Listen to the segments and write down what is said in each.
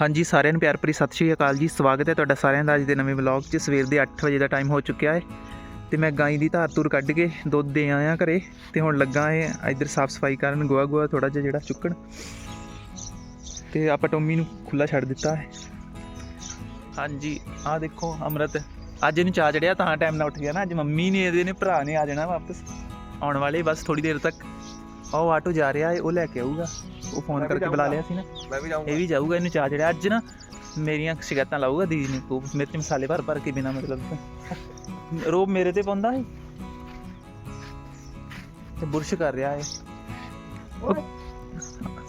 ਹਾਂਜੀ, ਸਾਰਿਆਂ ਨੂੰ ਪਿਆਰ ਭਰੀ ਸਤਿ ਸ਼੍ਰੀ ਅਕਾਲ ਜੀ। ਸਵਾਗਤ ਹੈ ਤੁਹਾਡਾ ਸਾਰਿਆਂ ਦਾ ਅੱਜ ਦੇ ਨਵੇਂ ਵਲੌਗ 'ਚ। ਸਵੇਰ ਦੇ 8 ਵਜੇ ਦਾ ਟਾਈਮ ਹੋ ਚੁੱਕਿਆ ਹੈ ਤੇ ਮੈਂ ਗਾਂ ਦੀ ਧਾਰ ਧੂਰ ਕੱਢ ਕੇ ਦੁੱਧ ਦੇ ਆਇਆ ਘਰੇ ਤੇ ਹੁਣ ਲੱਗਾ ਏ ਇੱਧਰ ਸਾਫ਼ ਸਫ਼ਾਈ ਕਰਨ, ਗੋਆ ਗੋਆ ਥੋੜਾ ਜਿਹਾ ਜਿਹੜਾ ਚੁੱਕਣ। ਤੇ ਆਪਾਂ ਟੋਮੀ ਨੂੰ ਖੁੱਲਾ ਛੱਡ ਦਿੱਤਾ ਹੈ। ਹਾਂਜੀ, ਆਹ ਦੇਖੋ ਅਮਰਤ। ਅੱਜ ਇਹਨੂੰ ਚਾਹ ਚੜਿਆ ਤਾਂ ਟਾਈਮ ਨਾਲ ਉੱਠ ਗਿਆ ਨਾ। ਅੱਜ ਮੰਮੀ ਨੇ, ਇਹਦੇ ਨੇ, ਭਰਾ ਨੇ ਆ ਜਾਣਾ ਵਾਪਸ। ਆਉਣ ਵਾਲੇ ਬਸ ਥੋੜੀ ਦੇਰ ਤੱਕ। ਉਹ ਆਟੋ ਜਾ ਰਿਹਾ ਹੈ, ਉਹ ਲੈ ਕੇ ਆਊਗਾ। ਉਹ ਫੋਨ ਕਰਕੇ ਬੁਲਾ। ਲਿਆ ਸੀ ਨਾ। ਮੈਂ ਵੀ ਜਾਊਂਗਾ। ਇਹ ਵੀ ਜਾਊਗਾ ਇਹਨੂੰ ਚਾਹ ਚੜਿਆ। ਅੱਜ ਨਾ ਮੇਰੀਆਂ ਸ਼ਿਕਾਇਤਾਂ ਲਾਊਗਾ ਦੀਦੀ ਨੇ। ਖੂਬ ਮੇਰੇ ਤੇ ਮਸਾਲੇ ਭਰ ਭਰ ਕੇ ਬਿਨਾ ਮਤਲਬ ਤੋਂ। ਰੋਬ ਮੇਰੇ ਤੇ ਪਾਉਂਦਾ ਹੈ ਤੇ ਬੁਰਸ਼ ਕਰ ਰਿਹਾ ਹੈ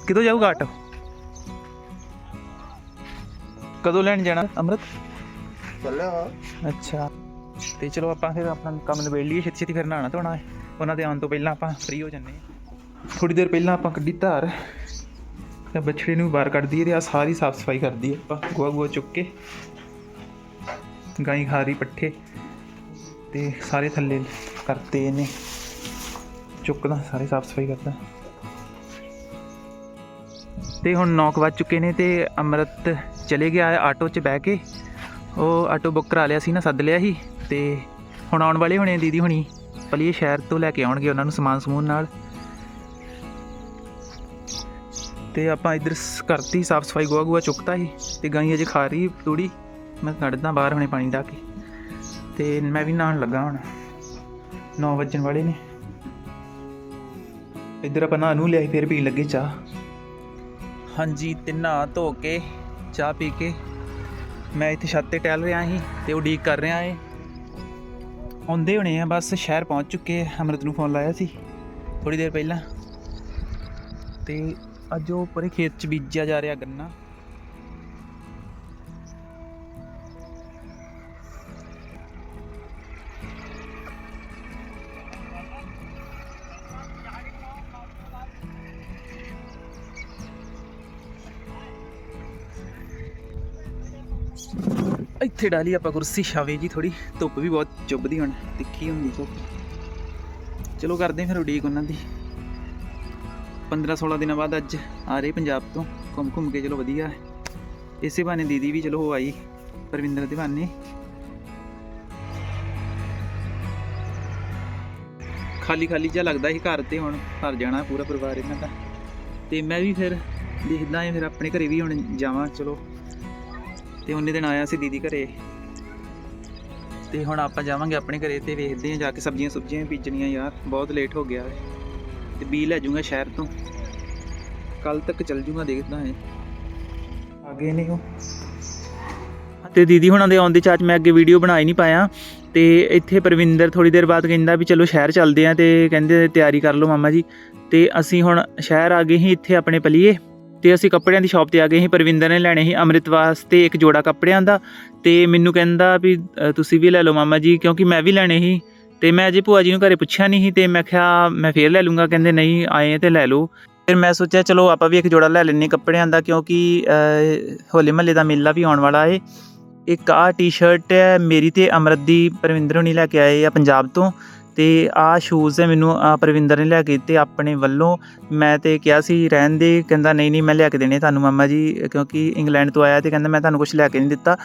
ਕਿਦੋਂ ਜਾਊਗਾ ਆਟੋ? ਕਦੋਂ ਲੈਣ ਜਾਣਾ ਅੰਮ੍ਰਿਤ? ਚੱਲਿਆ ਅੱਛਾ। ਤੇ ਚਲੋ ਆਪਾਂ ਫਿਰ ਆਪਣਾ ਕੰਮ ਨਿਬੇੜ ਲਈਏ। ਛੇਤੀ ਛੇਤੀ ਫਿਰ ਨਹਾਉਣਾ ਧੋਣਾ ਹੈ। ਉਹਨਾਂ ਦੇ ਆਉਣ ਤੋਂ ਪਹਿਲਾਂ ਆਪਾਂ ਫ੍ਰੀ ਹੋ ਜੰਨੇ ਥੋੜੀ ਦੇਰ ਪਹਿਲਾਂ ਆਪਾਂ ਕੱਢੀ ਧਾਰ ਤਾਂ ਬੱਛੜੇ ਨੂੰ ਬਾਹਰ ਕੱਢਦੀ ਹੈ ਤੇ ਆ ਸਾਰੀ ਸਾਫ਼ ਸਫ਼ਾਈ ਕਰਦੀ ਦਈਏ ਆਪਾਂ ਗੋਆ ਗੋਆ ਚੁੱਕ ਕੇ, ਗਾਈ ਖਾ ਰਹੀ ਪੱਠੇ ਤੇ ਸਾਰੇ ਥੱਲੇ ਕਰਤੇ ਇਹਨੇ, ਚੁੱਕਦਾ, ਸਾਰੇ ਸਾਫ਼ ਸਫ਼ਾਈ ਕਰਦਾ। ਤੇ ਹੁਣ 9 ਵੱਜ ਚੁੱਕੇ ਨੇ ਤੇ ਅਮਰਤ ਚਲੇ ਗਿਆ ਆਟੋ 'ਚ ਬਹਿ ਕੇ। ਉਹ ਆਟੋ ਬੁੱਕ ਕਰਾ ਲਿਆ ਸੀ ਨਾ, ਸੱਦ ਲਿਆ ਸੀ ਤੇ ਹੁਣ ਆਉਣ ਵਾਲੇ ਹੋਣੇ ਦੀਦੀ ਹੁਣੀ, ਪਲੀਏ ਸ਼ਹਿਰ ਤੋਂ ਲੈ ਕੇ ਆਉਣਗੇ ਉਹਨਾਂ ਨੂੰ ਸਮਾਨ ਸਮੂਨ ਨਾਲ। ਤੇ ਆਪਾਂ ਇੱਧਰ ਸ- ਕਰਤੀ ਸਾਫ਼ ਸਫ਼ਾਈ ਗੋਆ ਗੋਆ ਚੁੱਕਤਾ ਸੀ ਤੇ ਗਾਈ ਅਜੇ ਖਾ ਰਹੀ ਤੂੜੀ। ਮੈਂ ਕੱਢਦਾ ਬਾਹਰ ਹੁਣੇ ਪਾਣੀ ਡਾ ਕੇ। ਤੇ ਮੈਂ ਵੀ ਨਹਾਉਣ ਲੱਗਾ ਹੁਣ। 9 ਵਜਣ ਵਾਲੇ ਨੇ। ਇੱਧਰ ਆਪਾਂ ਨਹਾ ਨੂੰ ਲਿਆਈ ਫਿਰ ਪੀਣ ਲੱਗੇ ਚਾਹ। ਹਾਂਜੀ, ਤੇ ਨਹਾ ਧੋ ਕੇ, ਚਾਹ ਪੀ ਕੇ ਮੈਂ ਇੱਥੇ ਛੱਤ ਤੇ ਟਹਿਲ ਰਿਹਾ ਸੀ ਤੇ ਉਡੀਕ ਕਰ ਰਿਹਾ ਏ। ਆਉਂਦੇ ਹੋਣੇ ਆ, ਬਸ ਸ਼ਹਿਰ ਪਹੁੰਚ ਚੁੱਕੇ ਆ। ਅਮਰਤ ਨੂੰ ਫੋਨ ਲਾਇਆ ਸੀ ਥੋੜੀ ਦੇਰ ਪਹਿਲਾਂ। ਤੇ ਅੱਜ ਉਹ ਪਰੇ ਖੇਤ 'ਚ ਬੀਜਿਆ ਜਾ ਰਿਹਾ ਗੰਨਾ। ਇੱਥੇ ਡਾਲੀ ਆਪਾਂ ਕੁਰਸੀ, ਛਾਵੇ ਜੀ ਥੋੜੀ ਧੁੱਪ ਵੀ ਬਹੁਤ ਚੁੱਭਦੀ ਹੁਣ, ਤਿੱਖੀ ਹੁੰਦੀ ਧੁੱਪ। ਚਲੋ ਕਰਦੇ ਫਿਰ ਉਡੀਕ ਉਹਨਾਂ ਦੀ। 15 16 ਦਿਨਾਂ ਬਾਅਦ ਅੱਜ ਆ ਰਹੇ ਪੰਜਾਬ ਤੋਂ, ਘੁੰਮ ਘੁੰਮ ਕੇ ਚਲੋ ਵਧੀਆ। ਹੈ ਇਸੇ ਬਹਾਨੇ ਦੀਦੀ ਵੀ ਚਲੋ ਹੋ ਆਈ, ਪਰਵਿੰਦਰ ਦੇ ਬਹਾਨੇ। ਖਾਲੀ ਖਾਲੀ ਜਿਹਾ ਲੱਗਦਾ ਸੀ ਘਰ ਤੇ ਹੁਣ, ਘਰ ਜਾਣਾ ਪੂਰਾ ਪਰਿਵਾਰ ਇਹਨਾਂ ਦਾ। ਤੇ ਮੈਂ ਵੀ ਫਿਰ ਦੇਖਦਾ ਹਾਂ, ਫਿਰ ਆਪਣੇ ਘਰੇ ਵੀ ਹੁਣ ਜਾਵਾਂ, ਚਲੋ। ਤੇ ਉਹਨੇ ਦਿਨ ਆਇਆ ਸੀ ਦੀਦੀ ਘਰੇ। ਤੇ ਹੁਣ ਆਪਾਂ ਜਾਵਾਂਗੇ ਆਪਣੇ ਘਰੇ ਤੇ ਵੇਖਦੇ ਹਾਂ, ਜਾ ਕੇ ਸਬਜ਼ੀਆਂ ਸੁਬਜ਼ੀਆਂ ਬੀਜਣੀਆਂ ਯਾਰ, ਬਹੁਤ ਲੇਟ ਹੋ ਗਿਆ। ਹੈ ਤੇ ਬੀ ਲੈ ਜਾਊਂਗਾ ਸ਼ਹਿਰ ਤੋਂ। ਕੱਲ ਤੱਕ ਚੱਲ ਜਾਊਂਗਾ ਦੇਖਦਾ ਹਾਂ ਆ ਗਏ ਨੇ ਉਹ। ਤੇ ਦੀਦੀ ਹੁਣਾਂ ਦੇ ਆਉਣ ਦੀ ਚਾਚ ਮੈਂ ਅੱਗੇ ਵੀਡੀਓ ਬਣਾ ਹੀ ਨਹੀਂ ਪਾਇਆ। ਤੇ ਇੱਥੇ ਪਰਵਿੰਦਰ ਥੋੜੀ ਦੇਰ ਬਾਅਦ ਕਹਿੰਦਾ ਵੀ ਚਲੋ ਸ਼ਹਿਰ ਚੱਲਦੇ ਆ ਤੇ ਕਹਿੰਦੇ ਤਿਆਰੀ ਕਰ ਲਓ ਮਾਮਾ ਜੀ। ਤੇ ਅਸੀਂ ਹੁਣ ਸ਼ਹਿਰ ਆ ਗਏ ਸੀ ਇੱਥੇ ਆਪਣੇ ਪਲੀਏ। ਤੇ ਅਸੀਂ ਕੱਪੜਿਆਂ ਦੀ ਸ਼ਾਪ ਤੇ ਆ ਗਏ ਸੀ ਪਰਵਿੰਦਰ ਨੇ ਲੈਣੇ ਸੀ ਅੰਮ੍ਰਿਤ ਵਾਸਤੇ ਇੱਕ ਜੋੜਾ ਕੱਪੜਿਆਂ ਦਾ। ਤੇ ਮੈਨੂੰ ਕਹਿੰਦਾ ਵੀ ਤੁਸੀਂ ਵੀ ਲੈ ਲਓ ਮਾਮਾ ਜੀ ਕਿਉਂਕਿ ਮੈਂ ਵੀ ਲੈਣੇ ਸੀ। ਤੇ ਮੈਂ ਅਜੇ ਭੂਆ ਜੀ ਨੂੰ ਘਰੇ ਪੁੱਛਿਆ ਨਹੀਂ ਸੀ ਤੇ ਮੈਂ ਕਿਹਾ ਮੈਂ ਫੇਰ ਲੈ ਲੂੰਗਾ। ਕਹਿੰਦੇ ਨਹੀਂ ਆਏ ਆ ਤੇ ਲੈ ਲਓ। ਫਿਰ ਮੈਂ ਸੋਚਿਆ ਚਲੋ ਆਪਾਂ ਵੀ ਇੱਕ ਜੋੜਾ ਲੈ ਲੈਣੇ ਕੱਪੜਿਆਂ ਦਾ ਕਿਉਂਕਿ ਅ, ਹੋਲੇ ਮਹੱਲੇ ਦਾ ਮੇਲਾ ਵੀ ਆਉਣ ਵਾਲਾ ਏ। ਇੱਕ ਆਹ ਟੀ-ਸ਼ਰਟ ਹੈ ਮੇਰੀ ਤੇ ਅਮਰਤ ਦੀ ਪਰਵਿੰਦਰ ਹੁਣੀ ਲੈ ਕੇ ਆਏ ਆ ਪੰਜਾਬ ਤੋਂ। ਤੇ ਆਹ ਸ਼ੂਜ਼ ਹੈ ਮੈਨੂੰ ਪਰਵਿੰਦਰ ਨੇ ਲੈ ਕੇ ਦਿੱਤੇ ਆਪਣੇ ਵੱਲੋਂ। ਮੈਂ ਤੇ ਕਿਹਾ ਸੀ ਰਹਿਣ ਦੇ। ਕਹਿੰਦਾ ਨਹੀਂ ਨਹੀਂ ਮੈਂ ਲੈ ਕੇ ਦੇਣੇ ਤੁਹਾਨੂੰ ਮਾਮਾ ਜੀ ਕਿਉਂਕਿ ਇੰਗਲੈਂਡ ਤੋਂ ਆਇਆ ਤੇ ਕਹਿੰਦਾ ਮੈਂ ਤੁਹਾਨੂੰ ਕੁਝ ਲੈ ਕੇ ਨਹੀਂ ਦਿੱਤਾ।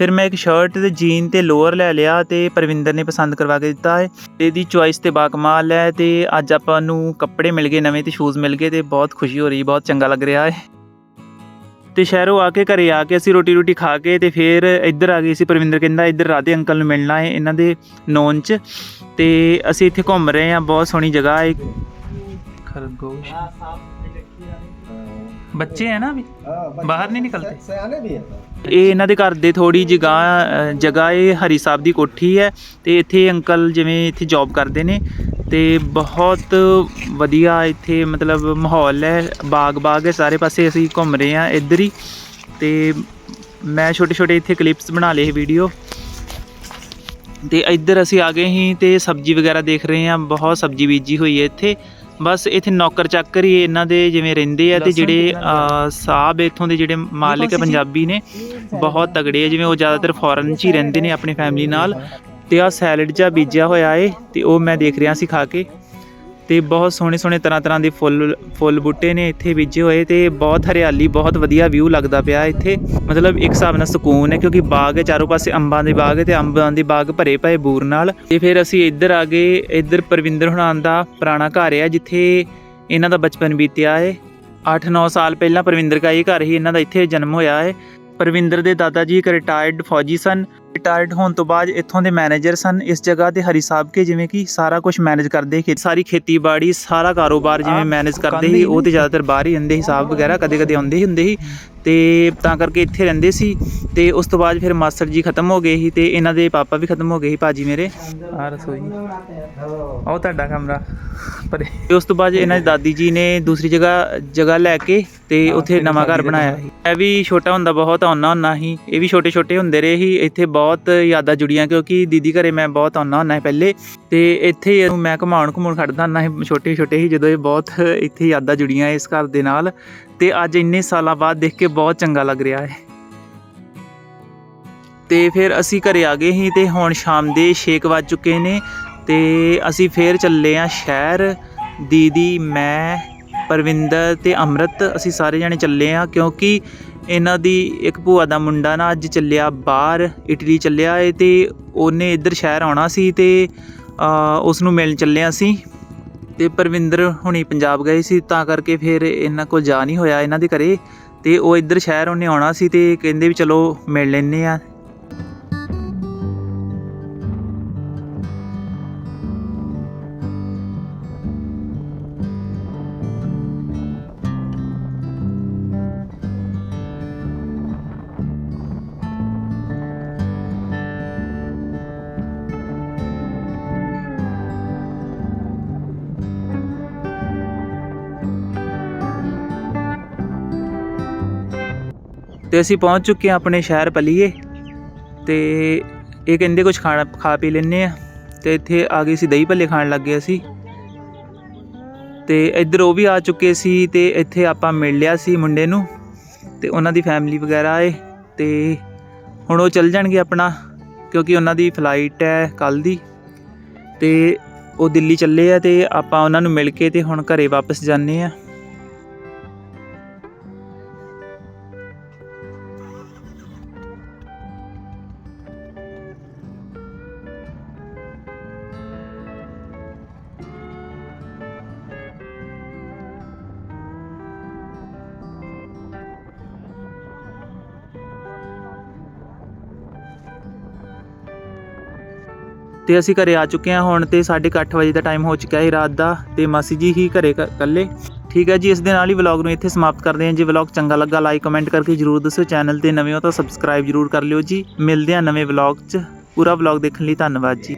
ਫਿਰ ਮੈਂ ਇੱਕ ਸ਼ਰਟ ਤੇ ਜੀਨ ਤੇ ਲੋਅਰ ਲੈ ਲਿਆ ਤੇ ਪਰਵਿੰਦਰ ਨੇ ਪਸੰਦ ਕਰਵਾ ਕੇ ਦਿੱਤਾ ਹੈ। ਤੇ ਇਹਦੀ ਚੁਆਇਸ ਤੇ ਬਾਕਮਾਲ ਹੈ ਤੇ ਅੱਜ ਆਪਾਂ ਨੂੰ ਕੱਪੜੇ ਮਿਲ ਗਏ ਨਵੇਂ ਤੇ ਸ਼ੂਜ਼ ਮਿਲ ਗਏ ਤੇ ਬਹੁਤ ਖੁਸ਼ੀ ਹੋ ਰਹੀ ਬਹੁਤ ਚੰਗਾ ਲੱਗ ਰਿਹਾ ਹੈ। ਤੇ ਸ਼ਹਿਰੋਂ ਆ ਕੇ ਘਰੇ ਆ ਕੇ ਅਸੀਂ ਰੋਟੀ ਰੋਟੀ ਖਾ ਕੇ ਤੇ ਫਿਰ ਇੱਧਰ ਆ ਗਏ ਸੀ ਪਰਵਿੰਦਰ ਕਹਿੰਦਾ ਇੱਧਰ ਰਾਧੇ ਅੰਕਲ ਨੂੰ ਮਿਲਣਾ ਹੈ ਇਹਨਾਂ ਦੇ ਨੌਨ ਚ। ਤੇ ਅਸੀਂ ਇੱਥੇ ਘੁੰਮ ਰਹੇ ਹਾਂ ਬਹੁਤ ਸੋਹਣੀ ਜਗ੍ਹਾ ਹੈ। ਖਰਗੋਸ਼। ਬੱਚੇ ਹੈ ਨਾ ਵੀ ਬਾਹਰ ਨਹੀਂ ਨਿਕਲਦੇ? ਸਿਆਣੇ ਵੀ ਹੈ ਇਹ ਇਹਨਾਂ ਦੇ ਘਰ ਦੇ ਥੋੜੀ ਜਗ੍ਹਾ ਜਗ੍ਹਾ ਇਹ ਹਰੀ ਸਾਹਿਬ ਦੀ ਕੋਠੀ ਹੈ ਤੇ ਇੱਥੇ ਅੰਕਲ ਜਿਵੇਂ ਇੱਥੇ ਜੌਬ ਕਰਦੇ ਨੇ ਤੇ ਬਹੁਤ ਵਧੀਆ ਇੱਥੇ ਮਤਲਬ ਮਾਹੌਲ ਹੈ, ਬਾਗ ਬਾਗ ਹੈ, ਸਾਰੇ ਪਾਸੇ ਅਸੀਂ ਘੁੰਮ ਰਹੇ ਹਾਂ ਇੱਧਰ ਹੀ ਤੇ ਮੈਂ ਛੋਟੇ ਛੋਟੇ ਇੱਥੇ ਕਲਿੱਪਸ ਬਣਾ ਲਏ ਵੀਡੀਓ ਤੇ ਇੱਧਰ ਅਸੀਂ ਆ ਗਏ ਸੀ ਤੇ ਸਬਜ਼ੀ ਵਗੈਰਾ ਦੇਖ ਰਹੇ ਹਾਂ, ਬਹੁਤ ਸਬਜ਼ੀ ਬੀਜੀ ਹੋਈ ਹੈ ਇੱਥੇ। ਬਸ ਇੱਥੇ ਨੌਕਰ ਚਾਕਰ ਹੀ ਇਹਨਾਂ ਦੇ ਜਿਵੇਂ ਰਹਿੰਦੇ ਆ ਤੇ ਜਿਹੜੇ ਸਾਹਿਬ ਇੱਥੋਂ ਦੇ ਜਿਹੜੇ ਮਾਲਿਕ ਹੈ ਪੰਜਾਬੀ ਨੇ ਬਹੁਤ ਤਗੜੇ ਆ ਜਿਵੇਂ ਉਹ ਜ਼ਿਆਦਾਤਰ ਫੋਰਨ 'ਚ ਹੀ ਰਹਿੰਦੇ ਨੇ ਆਪਣੀ ਫੈਮਿਲੀ ਨਾਲ। ਤੇ ਆ ਸੈਲਡ ਜਿਹਾ ਬੀਜਿਆ ਹੋਇਆ ਏ ਤੇ ਉਹ ਮੈਂ ਦੇਖ ਰਿਹਾ ਸੀ ਖਾ ਕੇ। ਤੇ ਬਹੁਤ ਸੋਹਣੇ ਸੋਹਣੇ ਤਰ੍ਹਾਂ ਤਰ੍ਹਾਂ ਦੇ ਫੁੱਲ ਫੁੱਲ ਬੂਟੇ ਨੇ ਇੱਥੇ ਬੀਜੇ ਹੋਏ ਤੇ ਬਹੁਤ ਹਰਿਆਲੀ, ਬਹੁਤ ਵਧੀਆ ਵਿਊ ਲੱਗਦਾ ਪਿਆ ਇੱਥੇ। ਮਤਲਬ ਇੱਕ ਹਿਸਾਬ ਨਾਲ ਸਕੂਨ ਹੈ ਕਿਉਂਕਿ ਬਾਗ ਹੈ, ਚਾਰੋਂ ਪਾਸੇ ਅੰਬਾਂ ਦੇ ਬਾਗ ਹੈ ਤੇ ਅੰਬਾਂ ਦੇ ਬਾਗ ਭਰੇ ਪਏ ਬੂਰ ਨਾਲ। ਤੇ ਫਿਰ ਅਸੀਂ ਇੱਧਰ ਆ ਗਏ, ਇੱਧਰ ਪਰਵਿੰਦਰ ਹੁਣਾਂ ਦਾ ਪੁਰਾਣਾ ਘਰ ਹੈ ਜਿੱਥੇ ਇਹਨਾਂ ਦਾ ਬਚਪਨ ਬੀਤਿਆ ਹੈ। 8-9 ਸਾਲ ਪਹਿਲਾਂ ਪਰਵਿੰਦਰ ਦਾ ਇਹ ਘਰ ਹੀ ਇਹਨਾਂ ਦਾ ਇੱਥੇ ਜਨਮ ਹੋਇਆ ਹੈ। ਪਰਵਿੰਦਰ ਦੇ ਦਾਦਾ ਜੀ ਇੱਕ ਰਿਟਾਇਰਡ ਫੌਜੀ ਸਨ। ਰਿਟਾਇਰਡ ਹੋਣ ਤੋਂ ਬਾਅਦ ਇੱਥੋਂ ਦੇ ਮੈਨੇਜਰ ਸਨ। ਇਸ ਜਗ੍ਹਾ ਤੇ ਹਰੀ ਸਾਹਿਬ ਕੇ ਜਿਵੇਂ ਕਿ ਸਾਰਾ ਕੁਝ ਮੈਨੇਜ ਕਰਦੇ ਖੇ ਸਾਰੀ ਖੇਤੀਬਾੜੀ ਸਾਰਾ ਕਾਰੋਬਾਰ ਜਿਵੇਂ ਮੈਨੇਜ ਕਰਦੇ ਸੀ ਉਹ ਤੇ ਜ਼ਿਆਦਾਤਰ ਬਾਹਰ ਹੀ ਰਹਿੰਦੇ ਹਿਸਾਬ ਵਗੈਰਾ ਕਦੇ ਕਦੇ ਆਉਂਦੇ ਹੀ ਹੁੰਦੇ ਸੀ। ਤੇ ਤਾਂ ਕਰਕੇ ਇੱਥੇ ਰਹਿੰਦੇ ਸੀ ਤੇ ਉਸ ਤੋਂ ਬਾਅਦ ਫਿਰ ਮਾਸਟਰ ਜੀ ਖਤਮ ਹੋ ਗਏ ਸੀ ਤੇ ਇਹਨਾਂ ਦੇ ਪਾਪਾ ਵੀ ਖਤਮ ਹੋ ਗਏ ਸੀ ਭਾਜੀ ਮੇਰੇ। ਆ ਰਸੋਈ। ਉਹ ਤੁਹਾਡਾ ਕਮਰਾ ਪਰ। ਉਸ ਤੋਂ ਬਾਅਦ ਇਹਨਾਂ ਦੀ ਦਾਦੀ ਜੀ ਨੇ ਦੂਸਰੀ ਜਗ੍ਹਾ ਜਗ੍ਹਾ ਲੈ ਕੇ ਤੇ ਉੱਥੇ ਨਵਾਂ ਘਰ ਬਣਾਇਆ। ਸੀ ਇਹ ਵੀ ਛੋਟਾ ਹੁੰਦਾ ਬਹੁਤ ਆਉਣਾ ਹੁੰਦਾ ਸੀ। ਇਹ ਵੀ ਛੋਟੇ ਛੋਟੇ ਹੁੰਦੇ ਰਹੇ ਸੀ। ਇੱਥੇ ਬਹੁਤ ਯਾਦਾਂ ਜੁੜੀਆਂ ਕਿਉਂਕਿ ਦੀਦੀ ਘਰੇ ਮੈਂ ਬਹੁਤ ਆਉਣਾ ਹੁੰਦਾ ਸੀ ਪਹਿਲੇ। ਤੇ ਇੱਥੇ ਮੈਂ ਘਮਾਉਣ ਘੁਮਾਉਣ ਖੜਦਾ ਹੁੰਦਾ ਸੀ ਛੋਟੇ ਛੋਟੇ ਸੀ ਜਦੋਂ ਇਹ ਬਹੁਤ ਇੱਥੇ ਯਾਦਾਂ ਜੁੜੀਆਂ ਇਸ ਘਰ ਦੇ ਨਾਲ। ਤੇ ਅੱਜ ਇੰਨੇ ਸਾਲਾਂ ਬਾਅਦ ਦੇਖ ਕੇ ਬਹੁਤ ਚੰਗਾ ਲੱਗ ਰਿਹਾ ਹੈ। ਤੇ ਫਿਰ ਅਸੀਂ ਘਰੇ ਆ ਗਏ ਸੀ ਤੇ ਹੁਣ ਸ਼ਾਮ ਦੇ 6 ਵੱਜ ਚੁੱਕੇ ਨੇ ਤੇ ਅਸੀਂ ਫੇਰ ਚੱਲੇ ਆ ਸ਼ਹਿਰ। ਦੀਦੀ, ਮੈਂ, ਪਰਵਿੰਦਰ ਤੇ ਅਮਰਤ, ਅਸੀਂ ਸਾਰੇ ਜਣੇ ਚੱਲੇ ਆ ਕਿਉਂਕਿ ਇਹਨਾਂ ਦੀ ਇੱਕ ਭੂਆ ਦਾ ਮੁੰਡਾ ਨਾ ਅੱਜ ਚੱਲਿਆ ਬਾਹਰ, ਇਟਲੀ ਚੱਲਿਆ ਏ ਤੇ ਉਹਨੇ ਇੱਧਰ ਸ਼ਹਿਰ ਆਉਣਾ ਸੀ ਤੇ ਉਸ ਨੂੰ ਮਿਲਣ ਚੱਲੇ ਹਾਂ ਅਸੀਂ। ਤੇ ਪਰਵਿੰਦਰ ਹੁਣੀ ਪੰਜਾਬ ਗਏ ਸੀ, ਤਾਂ ਕਰਕੇ ਫਿਰ ਇਹਨਾਂ ਕੋਲ ਜਾ ਨਹੀਂ ਹੋਇਆ ਇਹਨਾਂ ਦੇ ਘਰੇ ਤੇ ਉਹ ਇੱਧਰ ਸ਼ਹਿਰ ਉਹਨੇ ਆਉਣਾ ਸੀ ਤੇ ਕਹਿੰਦੇ ਵੀ ਚਲੋ ਮਿਲ ਲੈਨੇ ਆ ਤੇ ਅਸੀਂ ਪਹੁੰਚ ਚੁੱਕੇ ਹਾਂ ਆਪਣੇ ਸ਼ਹਿਰ ਪਲੀਏ ਤੇ ਇਹ ਕਹਿੰਦੇ ਕੁਝ ਖਾਣਾ ਖਾ ਪੀ ਲੈਨੇ ਆ ਤੇ ਇੱਥੇ ਆ ਗਏ ਸੀ, ਦਹੀਂ ਭੱਲੇ ਖਾਣ ਲੱਗ ਗਏ ਅਸੀਂ। ਤੇ ਇੱਧਰ ਉਹ ਵੀ ਆ ਚੁੱਕੇ ਸੀ ਤੇ ਇੱਥੇ ਆਪਾਂ ਮਿਲ ਲਿਆ ਸੀ ਮੁੰਡੇ ਨੂੰ ਤੇ ਉਹਨਾਂ ਦੀ ਫੈਮਿਲੀ ਵਗੈਰਾ ਆਏ ਤੇ ਹੁਣ ਉਹ ਚੱਲ ਜਾਣਗੇ ਆਪਣਾ, ਕਿਉਂਕਿ ਉਹਨਾਂ ਦੀ ਫਲਾਈਟ ਹੈ ਕੱਲ ਦੀ। ਤੇ ਉਹ ਦਿੱਲੀ ਚੱਲੇ ਆ ਤੇ ਆਪਾਂ ਉਹਨਾਂ ਨੂੰ ਮਿਲ ਕੇ ਤੇ ਹੁਣ ਘਰੇ ਵਾਪਸ ਜਾਂਦੇ ਆ ਤੇ ਅਸੀਂ ਘਰੇ ਆ ਚੁੱਕੇ ਹਾਂ ਹੁਣ ਤੇ 8:30 ਵਜੇ ਦਾ ਟਾਈਮ ਹੋ ਚੁੱਕਿਆ ਹੈ ਰਾਤ ਦਾ ਤੇ ਮਾਸੀ ਜੀ ਹੀ ਘਰੇ ਕ- ਇਕੱਲੇ। ਠੀਕ ਹੈ ਜੀ, ਇਸ ਦੇ ਨਾਲ ਹੀ ਵਲੌਗ ਨੂੰ ਇੱਥੇ ਸਮਾਪਤ ਕਰਦੇ ਹਾਂ। ਜੇ ਵਲੌਗ ਚੰਗਾ ਲੱਗਾ ਲਾਈਕ ਕਮੈਂਟ ਕਰਕੇ ਜਰੂਰ ਦੱਸਿਓ। ਚੈਨਲ ਤੇ ਨਵੇਂ ਹੋ ਤਾਂ ਸਬਸਕ੍ਰਾਈਬ ਜਰੂਰ ਕਰ ਲਿਓ ਜੀ। ਮਿਲਦੇ ਹਾਂ ਨਵੇਂ ਵਲੌਗ 'ਚ। ਪੂਰਾ ਵਲੌਗ ਦੇਖਣ ਲਈ ਧੰਨਵਾਦ ਜੀ।